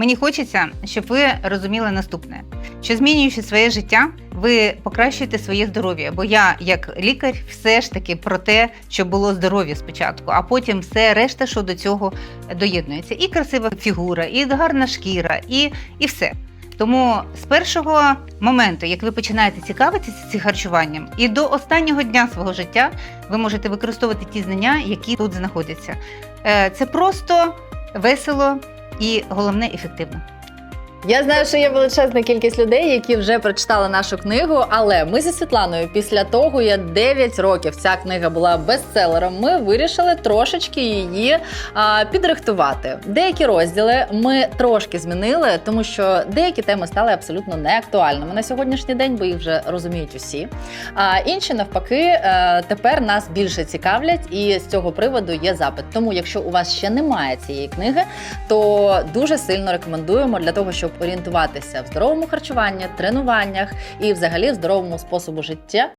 Мені хочеться, щоб ви розуміли наступне: що змінюючи своє життя, ви покращуєте своє здоров'я. Бо я, як лікар, все ж таки про те, щоб було здоров'я спочатку, а потім все решта, що до цього доєднується. І красива фігура, і гарна шкіра, і, і все. Тому з першого моменту, як ви починаєте цікавитися цим харчуванням, і до останнього дня свого життя ви можете використовувати ті знання, які тут знаходяться. Е, Це просто весело і головне ефективно. Я знаю, що є величезна кількість людей, які вже прочитали нашу книгу. Але ми зі Світланою, після того як 9 років ця книга була бестселером, ми вирішили трошечки її а, підрихтувати. Деякі розділи ми трошки змінили, тому що деякі теми стали абсолютно неактуальними на сьогоднішній день, бо їх вже розуміють усі. А інші навпаки, е, тепер нас більше цікавлять, і з цього приводу є запит. Тому, якщо у вас ще немає цієї книги, то дуже сильно рекомендуємо для того, щоб орієнтуватися в здоровому харчуванні, тренуваннях і взагалі в здоровому способу життя